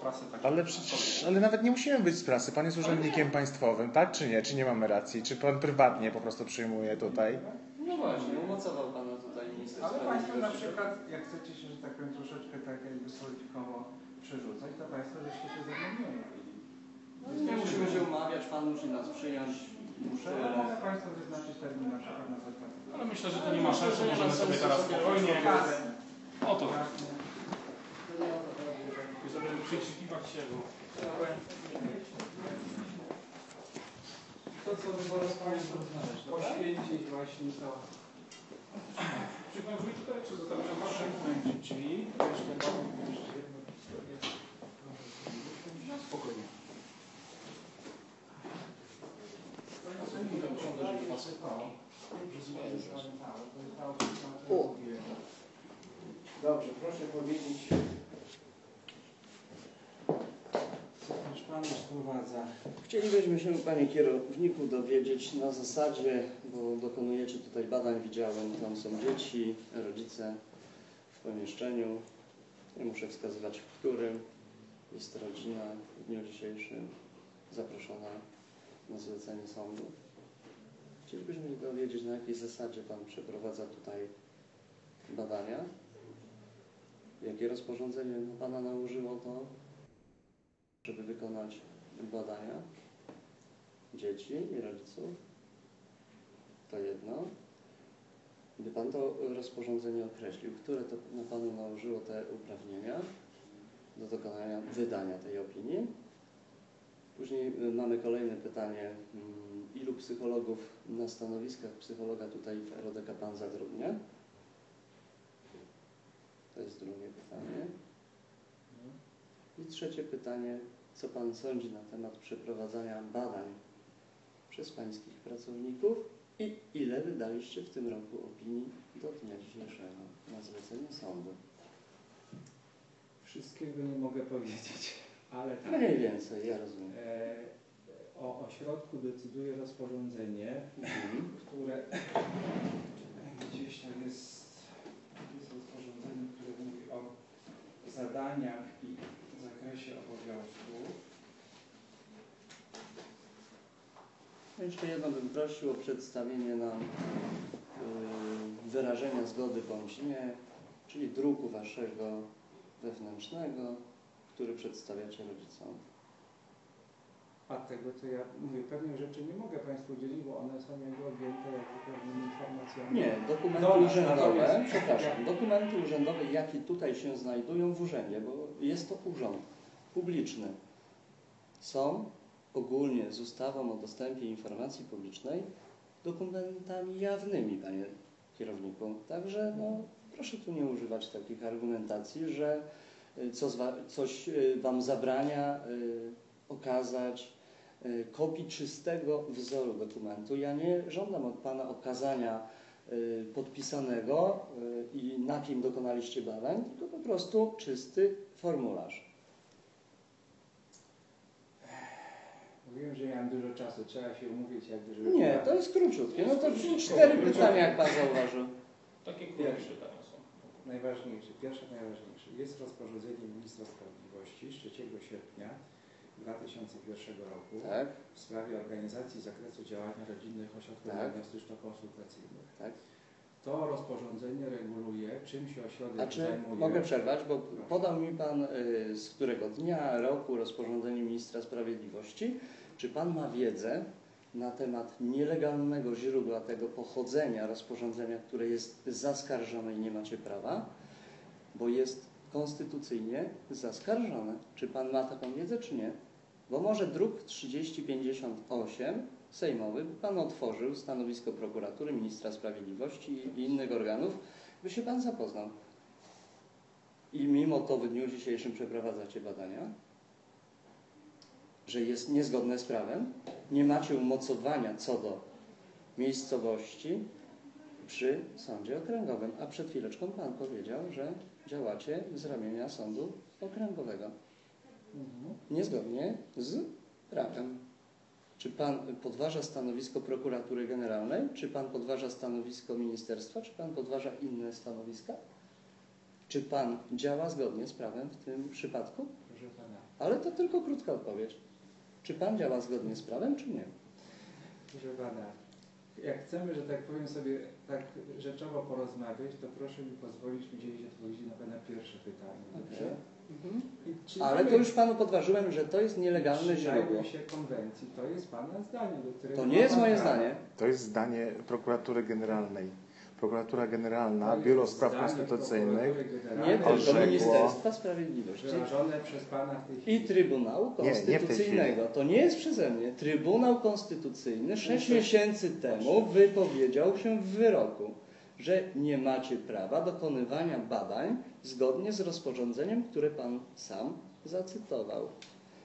prasy. Tak Ale przecież, ale nawet nie musimy być z prasy. Pan jest urzędnikiem państwowym, tak czy nie? Czy nie mamy racji? Czy pan prywatnie po prostu przyjmuje tutaj? No właśnie, umocował Pana tutaj minister Ale Państwo na przykład, jak chcecie się, że tak powiem, troszeczkę tak jakby spolitikowo przerzucać, to Państwo żeście się ze mną nie. No, nie musimy się umawiać, Pan musi nas przyjąć. Muszę, ale mogę Państwu wyznaczyć termin na przykład na zakład. Ale myślę, że to nie ma sensu, możemy sobie teraz spokojnie. O. To nie o to chodzi, że... żeby przysłuchiwać się, bo To, co wyborów Państwu poświęcić właśnie to. przychodzimy tutaj, czy Proszę kończyć drzwi. Jeszcze mam jeszcze jedno historię. Spokojnie. Dobrze, proszę powiedzieć, co wprowadza. Chcielibyśmy się, Panie kierowniku, dowiedzieć na zasadzie, bo dokonujecie tutaj badań, widziałem, tam są dzieci, rodzice w pomieszczeniu. Nie muszę wskazywać, w którym jest rodzina w dniu dzisiejszym zaproszona na zlecenie sądu. Chcielibyśmy się dowiedzieć, na jakiej zasadzie Pan przeprowadza tutaj badania. Jakie rozporządzenie na Pana nałożyło to, żeby wykonać badania dzieci i rodziców. To jedno. Gdy Pan to rozporządzenie określił, które to na Panu nałożyło te uprawnienia do dokonania wydania tej opinii. Później y, mamy kolejne pytanie. mm, Ilu psychologów na stanowiskach psychologa tutaj w RODK Pan zatrudnia? To jest drugie pytanie. I trzecie pytanie. Co Pan sądzi na temat przeprowadzania badań przez Pańskich pracowników i ile wydaliście w tym roku opinii do dnia dzisiejszego na zlecenie sądu? Wszystkiego nie mogę powiedzieć, ale tak. Mniej więcej, ja rozumiem. E, O ośrodku decyduje rozporządzenie, Mhm. które gdzieś tam jest, jest rozporządzenie, które mówi o zadaniach i zakresie obowiązków. Jeszcze jedno bym prosił o przedstawienie nam yy, wyrażenia zgody bądź nie, czyli druku Waszego wewnętrznego, który przedstawiacie rodzicom. A tego to ja mówię, pewnych rzeczy nie mogę Państwu udzielić, bo one są jakby objęte jakby pewnymi informacjami. Nie, dokumenty urzędowe, natomiast- przepraszam, dokumenty urzędowe, jakie tutaj się znajdują w urzędzie, bo jest to urząd publiczny, są ogólnie z ustawą o dostępie informacji publicznej dokumentami jawnymi, panie kierowniku. Także no, proszę tu nie używać takich argumentacji, że y, co coś y, wam zabrania y, okazać kopii czystego wzoru dokumentu. Ja nie żądam od pana okazania podpisanego i na kim dokonaliście badań, tylko po prostu czysty formularz. Mówiłem, że ja mam dużo czasu, trzeba się umówić jakby, żeby... Nie, to jest króciutkie. No to cztery pytania, jak pan zauważył. takie krótkie pytania są. Najważniejsze, pierwsze najważniejsze. Jest rozporządzenie Ministra Sprawiedliwości z 3 sierpnia 2001 roku Tak, w sprawie organizacji zakresu działania rodzinnych ośrodków Tak. diagnostyczno-konsultacyjnych. tak. To rozporządzenie reguluje, czym się ośrodek A czy zajmuje. mogę przerwać, bo podał mi pan y, z którego dnia, roku rozporządzenie ministra sprawiedliwości. Czy pan ma wiedzę na temat nielegalnego źródła tego pochodzenia rozporządzenia, które jest zaskarżone i nie macie prawa, bo jest konstytucyjnie zaskarżone. Czy pan ma taką wiedzę, czy nie? Bo może druk 3058 sejmowy by pan otworzył stanowisko prokuratury, ministra sprawiedliwości i innych organów, by się pan zapoznał. I mimo to w dniu dzisiejszym przeprowadzacie badania, że jest niezgodne z prawem, nie macie umocowania co do miejscowości przy sądzie okręgowym, a przed chwileczką pan powiedział, że działacie z ramienia sądu okręgowego. Niezgodnie z prawem. Czy pan podważa stanowisko prokuratury generalnej? Czy pan podważa stanowisko ministerstwa? Czy pan podważa inne stanowiska? Czy pan działa zgodnie z prawem w tym przypadku? Ale to tylko krótka odpowiedź. Czy pan działa zgodnie z prawem, czy nie? proszę pana, jak chcemy, że tak powiem sobie tak rzeczowo porozmawiać, to proszę mi pozwolić udzielić odpowiedzi na pana pierwsze pytanie. Dobrze? Mhm. Ale to już panu podważyłem, że to jest nielegalne źródło. Się konwencji. To jest pana zdanie, do którego To nie jest moje prawo. zdanie. To jest zdanie prokuratury generalnej. Prokuratura Generalna, Biuro Spraw Konstytucyjnych Nie tylko. Ministerstwa Sprawiedliwości i Trybunału Konstytucyjnego. To nie jest przeze mnie. Trybunał Konstytucyjny sześć miesięcy temu wypowiedział się w wyroku, że nie macie prawa dokonywania badań zgodnie z rozporządzeniem, które pan sam zacytował.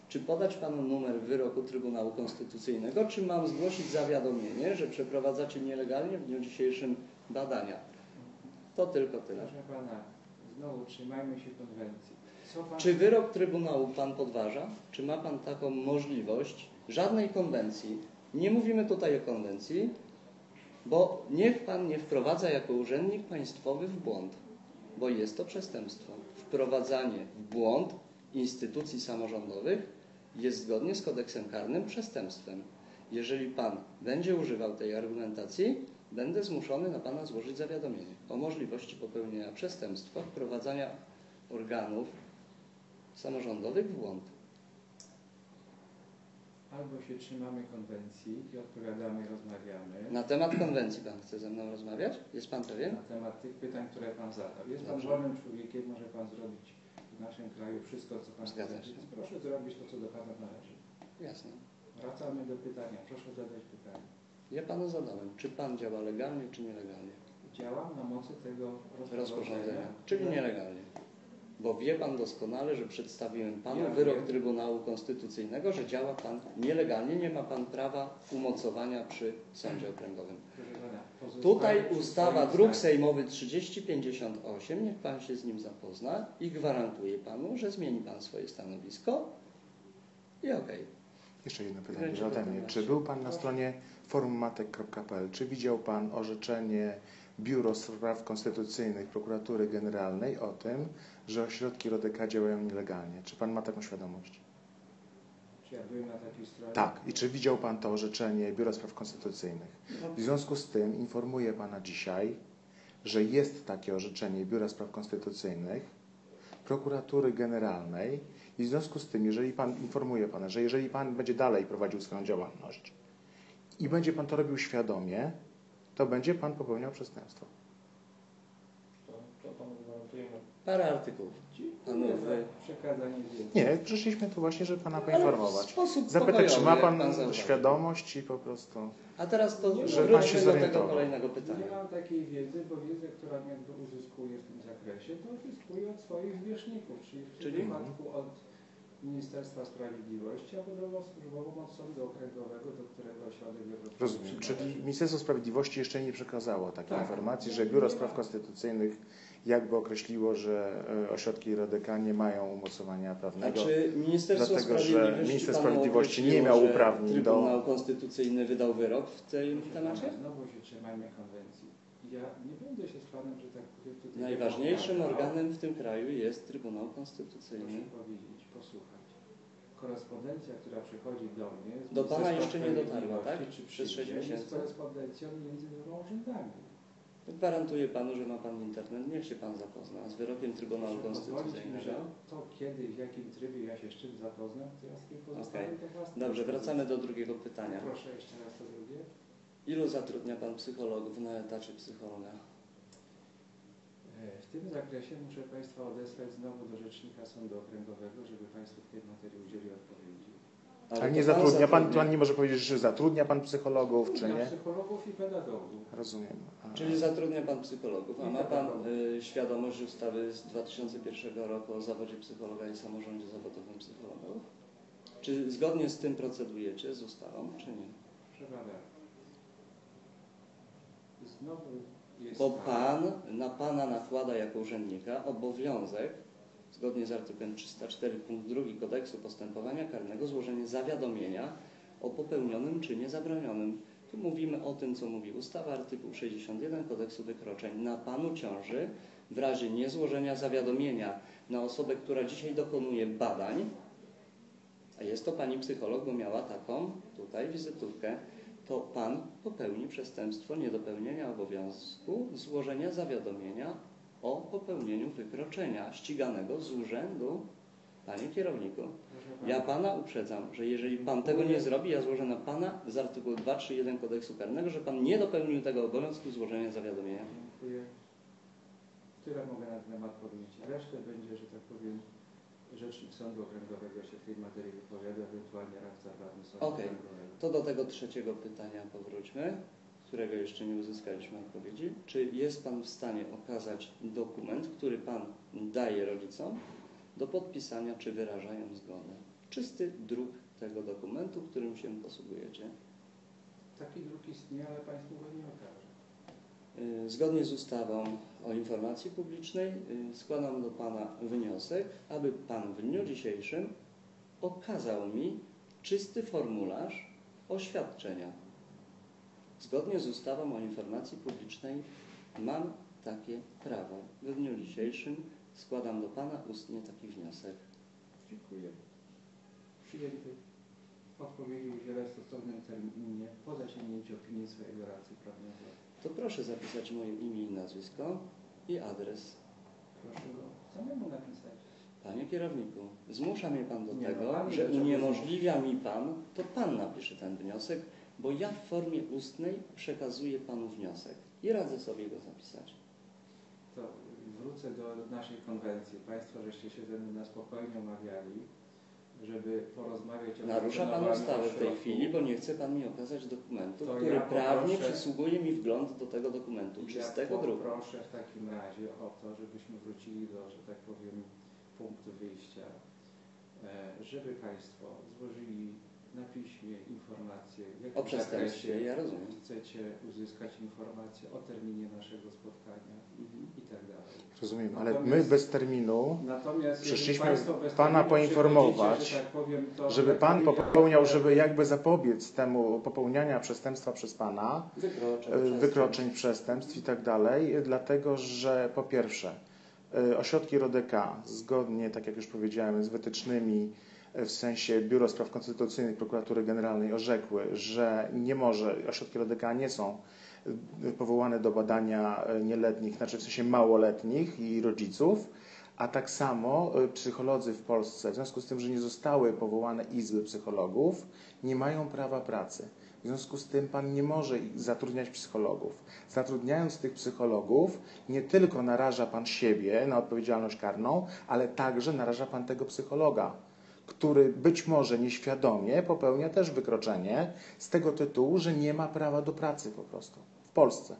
Czy podać panu numer wyroku Trybunału Konstytucyjnego, czy mam zgłosić zawiadomienie, że przeprowadzacie nielegalnie w dniu dzisiejszym badania? To tylko tyle. Proszę pana, znowu trzymajmy się konwencji. Pan... Czy wyrok Trybunału Pan podważa? Czy ma Pan taką możliwość? Żadnej konwencji. Nie mówimy tutaj o konwencji, bo niech Pan nie wprowadza jako urzędnik państwowy w błąd, bo jest to przestępstwo. Wprowadzanie w błąd instytucji samorządowych jest zgodnie z kodeksem karnym przestępstwem. Jeżeli Pan będzie używał tej argumentacji, będę zmuszony na Pana złożyć zawiadomienie o możliwości popełnienia przestępstwa, wprowadzania organów samorządowych w błąd. Albo się trzymamy konwencji i odpowiadamy, rozmawiamy Na temat konwencji Pan chce ze mną rozmawiać? Jest Pan pewien? na temat tych pytań, które pan zadał. Jest pan Dobrze. wolnym człowiekiem, może pan zrobić w naszym kraju wszystko, co pan Zgadza chce. proszę zrobić to, co do pana należy. Jasne. Wracamy do pytania. Proszę zadać pytanie. Ja Panu zadałem, czy Pan działa legalnie, czy nielegalnie? Działam na mocy tego Rozporządzenia, czyli które- nielegalnie. Bo wie Pan doskonale, że przedstawiłem Panu Ja wyrok wiem. Trybunału Konstytucyjnego, że działa Pan nielegalnie, nie ma Pan prawa umocowania przy sądzie okręgowym. Proszę pana, Tutaj ustawa druk sejmowy 3058, niech Pan się z nim zapozna i gwarantuję Panu, że zmieni Pan swoje stanowisko i okej. Jeszcze jedno pytanie ode mnie. pytanie. Czy był Pan na stronie forummatek.pl? Czy widział Pan orzeczenie Biuro Spraw Konstytucyjnych Prokuratury Generalnej o tym, że ośrodki Rodeka działają nielegalnie? Czy Pan ma taką świadomość? Czy ja byłem na takiej stronie? Tak. I czy widział Pan to orzeczenie Biura Spraw Konstytucyjnych? W związku z tym informuję Pana dzisiaj, że jest takie orzeczenie Biura Spraw Konstytucyjnych, Prokuratury Generalnej i w związku z tym, jeżeli Pan informuje Pana, że jeżeli Pan będzie dalej prowadził swoją działalność i będzie Pan to robił świadomie, to będzie Pan popełniał przestępstwo. To, to panu gwarantujemy. Parę artykułów. Dziękuję Panowie. za przekazanie wiedzy. Nie, przyszliśmy tu właśnie, żeby Pana poinformować. Zapytać, czy ma Pan zauważył. świadomość i po prostu... A teraz to Nie, żeby pan wróćmy się do tego kolejnego Nie pytania. mam takiej wiedzy, bo wiedzę, którą jakby uzyskuję w tym zakresie, to uzyskuję od swoich zwierzchników, czyli w Czyli? tym przypadku od Ministerstwa Sprawiedliwości, albo drogą służbową od Sądu Okręgowego, do którego ośrodek należy. Czyli Ministerstwo Sprawiedliwości jeszcze nie przekazało takiej Tak. informacji, że Biuro Spraw Konstytucyjnych jakby określiło, że e, ośrodki Rodeka nie mają umocowania prawnego. czy Ministerstwo Dlatego, że Sprawiedliwości, minister sprawiedliwości nie miał uprawnień do- Trybunał Konstytucyjny wydał wyrok w tym temacie? Znowu się trzymajmy konwencji. Ja nie będę się z Panem, że tak powiem, tutaj... Najważniejszym organem w tym kraju jest Trybunał Konstytucyjny. Proszę powiedzieć, posłuchać. Korespondencja, która przychodzi do mnie... z Do pana jeszcze nie dotarła, tak? Czy Przez sześć przyjdzie, miesięcy? Jest korespondencją między dwoma urzędami. Gwarantuję panu, że ma pan internet. Niech się pan zapozna z wyrokiem Trybunału Konstytucyjnego. że to kiedy, w jakim trybie ja się z czym zapoznam, teraz tylko pozostawię to własne Dobrze, wracamy do drugiego pytania. Proszę jeszcze raz to drugie. Ilu zatrudnia pan psychologów na etacie psychologa? E, W tym zakresie muszę Państwa odesłać znowu do Rzecznika Sądu Okręgowego, żeby Państwo w tej materii udzieli odpowiedzi. Ale nie zatrudnia pan, zatrudnia. pan nie może powiedzieć, że zatrudnia pan psychologów, czy nie? psychologów i pedagogów. Rozumiem. A, Czyli zatrudnia pan psychologów, a ma pan y, świadomość ustawy z 2001 roku o zawodzie psychologa i samorządzie zawodowym psychologów? Czy zgodnie z tym procedujecie, z ustawą, czy nie? Jest Bo pan na pana nakłada jako urzędnika obowiązek, zgodnie z artykułem 304 punkt 2 kodeksu postępowania karnego, złożenie zawiadomienia o popełnionym czynie zabronionym. Tu mówimy o tym, co mówi ustawa, artykuł 61 kodeksu wykroczeń. Na panu ciąży w razie niezłożenia zawiadomienia na osobę, która dzisiaj dokonuje badań, a jest to pani psycholog, bo miała taką tutaj wizytówkę, to pan popełni przestępstwo niedopełnienia obowiązku złożenia zawiadomienia o popełnieniu wykroczenia ściganego z urzędu. Panie kierowniku, ja pana, pana uprzedzam, że jeżeli pan tego nie zrobi, ja złożę na pana z artykułu 231 kodeksu karnego, że pan nie dopełnił tego obowiązku złożenia zawiadomienia. Dziękuję. Tyle mogę na ten temat powiedzieć. Resztę będzie, że tak powiem, Rzecznik Sądu Okręgowego się w tej materii wypowiada, ewentualnie radca prawny Sądu Okej. Okręgowego. To do tego trzeciego pytania powróćmy, którego jeszcze nie uzyskaliśmy odpowiedzi. Czy jest Pan w stanie okazać dokument, który Pan daje rodzicom do podpisania, czy wyrażają zgodę? Czysty druk tego dokumentu, którym się posługujecie. Taki druk istnieje, ale Państwu go nie okaże. Y, Zgodnie z ustawą o informacji publicznej y, składam do Pana wniosek, aby Pan w dniu dzisiejszym okazał mi czysty formularz oświadczenia. Zgodnie z ustawą o informacji publicznej mam takie prawo. W dniu dzisiejszym składam do Pana ustnie taki wniosek. Dziękuję. Przyjęty. Odpowiedzi udzielę w stosownym terminie po zasięgnięciu opinii swojego radcy prawnego. To proszę zapisać moje imię i nazwisko i adres. Proszę go samemu napisać. Panie kierowniku, zmusza mnie Pan do Nie, no, tego, pan że uniemożliwia mi Pan, to Pan napisze ten wniosek, bo ja w formie ustnej przekazuję Panu wniosek i radzę sobie go zapisać. To wrócę do naszej konwencji. Państwo żeście się ze mną na spokojnie omawiali, żeby porozmawiać o Narusza Pan ustawę w tej chwili, bo nie chce Pan mi okazać dokumentu, To który ja prawnie poproszę- przysługuje mi wgląd do tego dokumentu, Ja czystego druku. poproszę w takim razie o to, żebyśmy wrócili do, że tak powiem, punktu wyjścia, e, żeby Państwo złożyli informacje, w jakim O przestępstwie, zakresie ja rozumiem. chcecie uzyskać informacje o terminie naszego spotkania Mhm. i tak dalej. Rozumiem, ale my Natomiast- bez terminu, Natomiast Przyszliśmy bez Pana terminu poinformować, przychodzicie, że tak powiem, to, żeby tak Pan popełniał, żeby jakby zapobiec temu popełniania przestępstwa przez Pana, Wykroczeń, e, przestępstw. wykroczeń, przestępstw i tak dalej, dlatego że po pierwsze e, ośrodki RODK zgodnie, tak jak już powiedziałem, z wytycznymi w sensie Biuro Spraw Konstytucyjnych Prokuratury Generalnej orzekły, że nie może, ośrodki RODK nie są powołane do badania nieletnich, znaczy w sensie małoletnich i rodziców, a tak samo e, psycholodzy w Polsce, w związku z tym, że nie zostały powołane izby psychologów, nie mają prawa pracy. W związku z tym Pan nie może zatrudniać psychologów. Zatrudniając tych psychologów, nie tylko naraża Pan siebie na odpowiedzialność karną, ale także naraża Pan tego psychologa, który być może nieświadomie popełnia też wykroczenie z tego tytułu, że nie ma prawa do pracy po prostu w Polsce.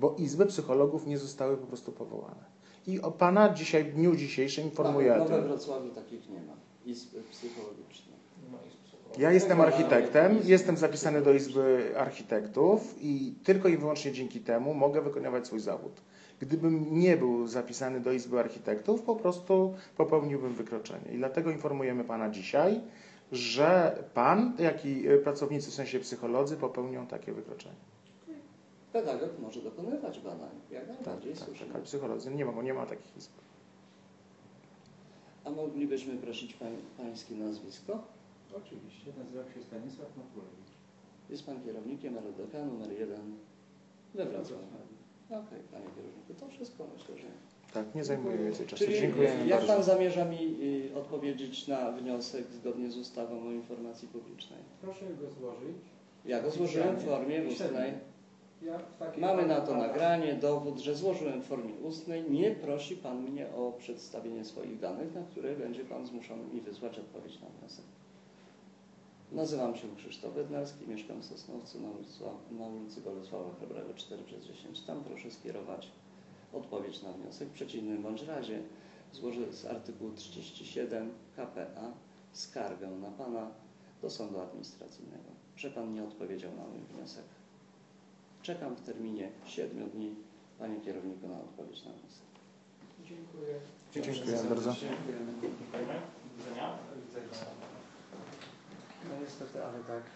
Bo izby psychologów nie zostały po prostu powołane. I o Pana dzisiaj, w dniu dzisiejszym informuję No, o no we. Wrocławiu takich nie ma. Izby psychologiczne. Nie ma izb psychologa. Ja jestem architektem, jestem zapisany do Izby Architektów i tylko i wyłącznie dzięki temu mogę wykonywać swój zawód. Gdybym nie był zapisany do Izby Architektów, po prostu popełniłbym wykroczenie. I dlatego informujemy Pana dzisiaj, że Pan, jak i y, pracownicy, w sensie psycholodzy, popełnią takie wykroczenie. Pedagog może dokonywać badań, jak Tak, najbardziej tak, słusznie. tak, ale psycholodzy nie ma, nie ma takich izb. A moglibyśmy prosić pań, Pańskie nazwisko? Oczywiście, nazywam się Stanisław Makulewicz. Jest Pan kierownikiem RDK numer 1 we Wrocławiu. Okej, Panie kierowniku, to wszystko myślę, że... Tak, nie zajmuję więcej czasu. Czyli Dziękujemy jak bardzo. Pan zamierza mi y, odpowiedzieć na wniosek zgodnie z ustawą o informacji publicznej? Proszę go złożyć. Ja go złożyłem w formie ustnej. Ja Mamy na to nagranie, dowód, że złożyłem w formie ustnej. Nie prosi Pan mnie o przedstawienie swoich danych, na które będzie Pan zmuszony mi wysłać odpowiedź na wniosek. Nazywam się Krzysztof Bednarski, mieszkam w Sosnowcu na ulicy, na ulicy Bolesława Chrobrego 4 przez 10. Tam proszę skierować odpowiedź na wniosek. W przeciwnym bądź razie złożę z artykułu 37 KPA skargę na Pana do sądu administracyjnego, że Pan nie odpowiedział na mój wniosek. Czekam w terminie 7 dni, Panie kierowniku, na odpowiedź na wniosek. Dziękuję. Dziękuję bardzo. Dziękujemy. Dziękujemy. Do widzenia. No niestety, ale tak.